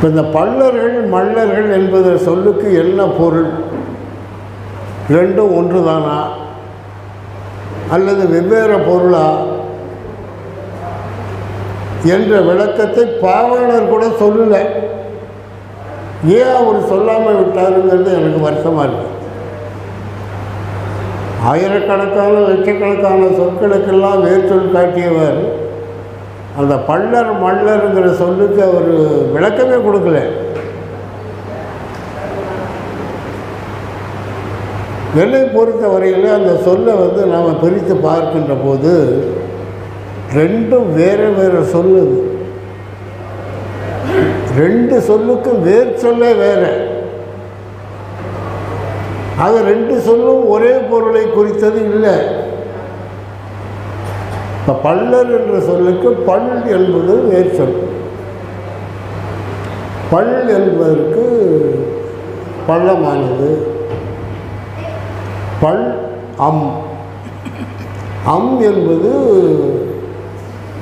இப்போ இந்த பல்லர்கள் மல்லர்கள் என்பது சொல்லுக்கு என்ன பொருள்? ரெண்டும் ஒன்று தானா அல்லது வெவ்வேறு பொருளா? என்ற விளக்கத்தை பாவனர் கூட சொல்லலை. ஏன் அவர் சொல்லாமல் விட்டாருங்கிறது எனக்கு வருத்தமாக இருக்குது ஆயிரக்கணக்கான லட்சக்கணக்கான சொற்களுக்கெல்லாம் வேர்ச்சொல் காட்டியவர் அந்த பள்ளர் மல்லருங்கிற சொல்லுக்கு அவர் விளக்கமே கொடுக்கல. நெல்லை பொறுத்த வரையில் அந்த சொல்லை வந்து நாம் பிரித்து பார்க்கின்ற போது ரெண்டும் வேறு வேறு சொல்லு. ரெண்டு சொல்லுக்கும் வேர் சொல்லே வேறு. அது ரெண்டு சொல்லும் ஒரே பொருளை குறித்தது இல்லை. இப்போ பல்லர் என்ற சொல்லுக்கு பல் என்பது வேர்ச்சொல் பல் என்பதற்கு பள்ளமானது. பல் அம். அம் என்பது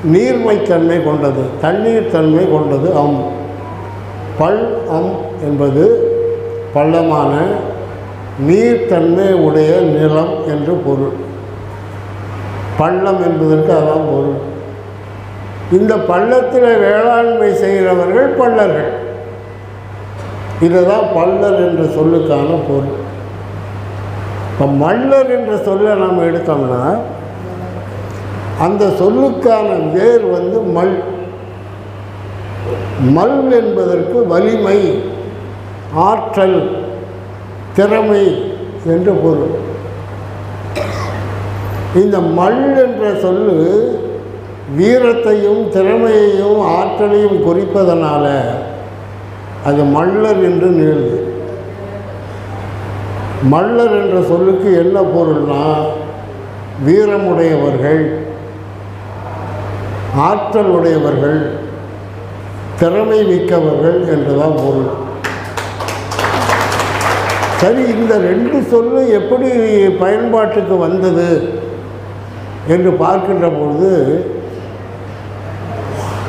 நீர்மைத்தன்மை கொண்டது தண்ணீர் தன்மை கொண்டது அம். பல் அம் என்பது பள்ளமான நீர்த்தன்மை உடைய நிலம் என்று பொருள். பள்ளம் என்பதற்கு அதான் பொருள். இந்த பள்ளத்தில் வேளாண்மை செய்கிறவர்கள் பள்ளர்கள். இதுதான் பள்ளர் என்ற சொல்லுக்கான பொருள். இப்போ மல்லர் என்ற சொல்லை நாம் எடுத்தோம்னா அந்த சொல்லுக்கான வேர் வந்து மல். மல் என்பதற்கு வலிமை ஆற்றல் திறமை என்று பொருள். இந்த மல் என்ற சொல்லு வீரத்தையும் திறமையையும் ஆற்றலையும் குறிப்பதனால அது மல்லர் என்று நீளுது மல்லர் என்ற சொல்லுக்கு என்ன பொருள்னா வீரமுடையவர்கள் ஆற்றல் உடையவர்கள் திறமை மிக்கவர்கள் என்றுதான் பொருள். சரி இந்த ரெண்டு சொல்லு எப்படி பயன்பாட்டுக்கு வந்தது? என்று பார்க்கின்ற பொழுது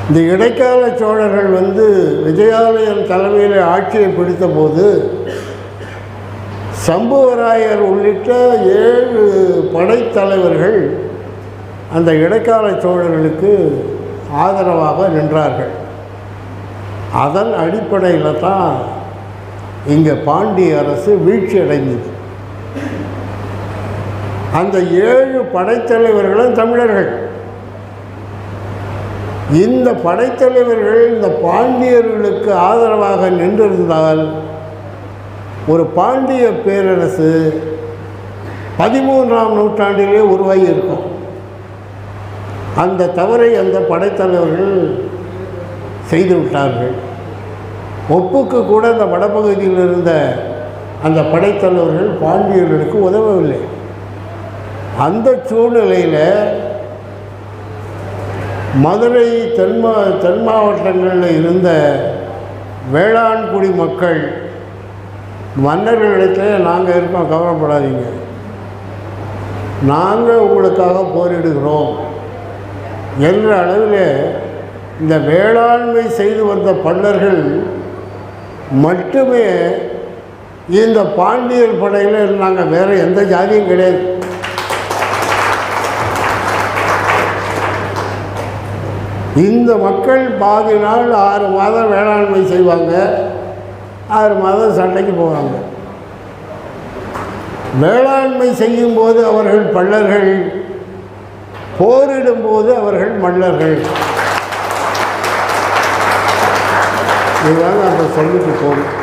இந்த இடைக்கால சோழர்கள் வந்து விஜயாலயன் தலைமையில் ஆட்சியை பிடித்த போது சம்புவராயர் உள்ளிட்ட ஏழு படைத்தலைவர்கள் அந்த இடைக்கால சோழர்களுக்கு ஆதரவாக நின்றார்கள். அதன் அடிப்படையில் தான் இங்கே பாண்டிய அரசு வீழ்ச்சி அடைந்தது அந்த ஏழு படைத்தலைவர்களும் தமிழர்கள். இந்த படைத்தலைவர்கள் இந்த பாண்டியர்களுக்கு ஆதரவாக நின்றிருந்தால் ஒரு பாண்டிய பேரரசு பதிமூன்றாம் நூற்றாண்டிலே உருவாகி இருக்கும். அந்த தவறை அந்த படைத்தலைவர்கள் செய்துவிட்டார்கள் ஒப்புக்கு கூட அந்த வடபகுதியில் இருந்த அந்த படைத்தலைவர்கள் பாண்டியர்களுக்கு உதவவில்லை. அந்த சூழ்நிலையில் மதுரை தென்மா தென் மாவட்டங்களில் இருந்த வேளாண்குடி மக்கள் மன்னர்களிடத்தில் நாங்கள் இருக்கோம் கவலைப்படாதீங்க. நாங்கள் உங்களுக்காக போரிடுகிறோம் என்ற அளவில் இந்த வேளாண்மை செய்து வந்த பல்லர்கள் மட்டுமே இந்த பாண்டியர் படையில் நாங்கள் வேறு எந்த ஜாதியும் கிடையாது. இந்த மக்கள் பாதி நாள் ஆறு மாதம் வேளாண்மை செய்வாங்க ஆறு மாதம் சண்டைக்கு போவாங்க. வேளாண்மை செய்யும்போது அவர்கள் பள்ளர்கள் போரிடும்போது அவர்கள் மல்லர்கள் இதுதான் அந்த சொல்லிட்டு போகணும்